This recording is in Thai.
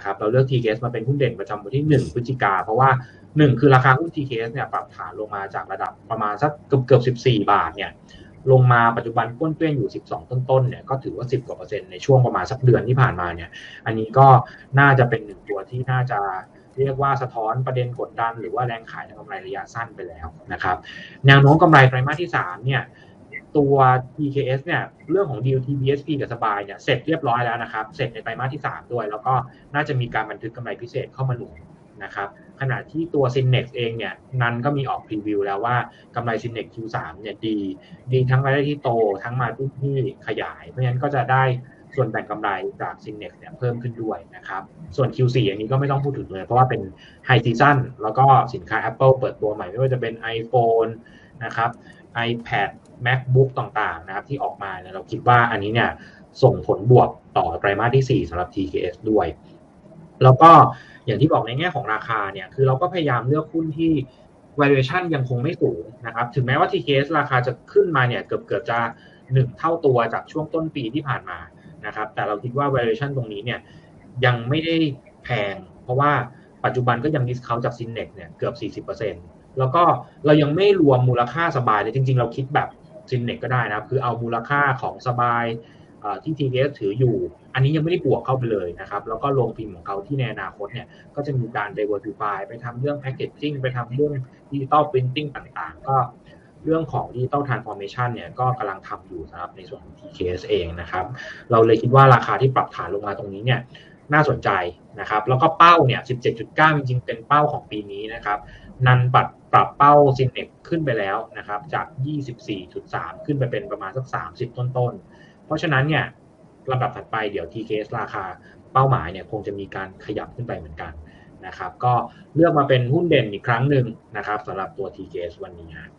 นะครับเราเลือก TKS มาเป็นหุ้นเด่นประจำวันที่ 1 พฤศจิกา เพราะว่า 1 คือราคาหุ้น TKS เนี่ยปรับฐานลงมาจากระดับประมาณสักเกือบเกือบ14 บาทเนี่ยลงมาปัจจุบันก้นเปี้ยนอยู่ 12 ต้นๆเนี่ยก็ถือว่า 10 กว่าเปอร์เซ็นต์ในช่วงประมาณสักเดือนที่ผ่านมาเนี่ยอันนี้ก็น่าจะเป็นหนึ่งตัวที่น่าจะเรียกว่าสะท้อนประเด็นกดดัน หรือว่าแรงขายในกำไรระยะสั้นไปแล้วนะครับแนวโน้มกำไรไตรมาสที่3เนี่ย ตัว TKS เนี่ยเรื่องของดีล TBSP กับสบายเนี่ยเสร็จเรียบร้อยแล้วนะครับ เสร็จในไตรมาสที่ 3 ด้วย แล้วก็น่าจะมีการบันทึกกำไรพิเศษเข้ามาหนุนนะครับขณะที่ตัว Synex เองเนี่ยนันก็มีออกพรีวิวแล้วว่ากำไร Synex Q3 เนี่ยดี ดีทั้งรายได้ที่โตทั้งมาทุกที่ขยาย เพราะฉะนั้นก็จะได้ส่วนแบ่งกำไรจาก Synex เนี่ยเพิ่มขึ้นด้วยนะครับ ส่วน Q4 อันนี้ก็ไม่ต้องพูดถึงเลย เพราะว่าเป็นไฮซีซั o นแล้วก็สินค้า Apple เปิดตัวใหม่ไม่ว่าจะเป็น iPhone นะครับ iPad MacBook ต่างๆนะครับที่ออกมาเนี่ยเราคิดว่าอันนี้เนี่ยส่งผลบวกต่อไตรมาสที่ 4สำหรับ TKS ด้วย แล้วก็อย่างที่บอกในแง่ของราคาเนี่ยคือเราก็พยายามเลือกหุ้นที่ valuation ยังคงไม่สูงนะครับ ถึงแม้ว่า TKS ราคาจะขึ้นมาเนี่ยเกือบเกือบจะ 1 เท่าตัวจากช่วงต้นปีที่ผ่านมานะครับ แต่เราคิดว่า valuation ตรงนี้เนี่ยยังไม่ได้แพง เพราะว่าปัจจุบันก็ยัง discount จาก Synex เนี่ยเกือบ 40% แล้วก็เรายังไม่รวมมูลค่าสบายเลยจริง ๆ เราคิดแบบ Synex ก็ได้นะครับคือเอามูลค่าของสบายที่ TKS ถืออยู่ อันนี้ยังไม่ได้บวกเข้าไปเลยนะครับ แล้วก็ลงพิมพ์ของเขาที่ในอนาคตเนี่ย ก็จะมีการ diversify ไปทำเรื่อง packaging ไปทำเรื่อง digital printing ต่างๆ ก็เรื่องของ digital transformation เนี่ย ก็กำลังทำอยู่สำหรับในส่วนของ TKS เองนะครับ เราเลยคิดว่าราคาที่ปรับฐานลงมาตรงนี้เนี่ย น่าสนใจ นะครับแล้วก็เป้าเนี่ย 17.9 จริงๆ เป็นเป้าของปีนี้นะครับ นันปรับปรับเป้าซินเน็กขึ้นไปแล้วนะครับ จาก 24.3 ขึ้นไปเป็นประมาณสัก 30 ต้นๆ เพราะฉะนั้นเนี่ยลำดับถัดไปเดี๋ยว TKS ราคาเป้าหมายเนี่ยคงจะมีการขยับขึ้นไปเหมือนกันนะครับ ก็เลือกมาเป็นหุ้นเด่นอีกครั้งหนึ่งนะครับสำหรับตัว TKS วันนี้ฮะ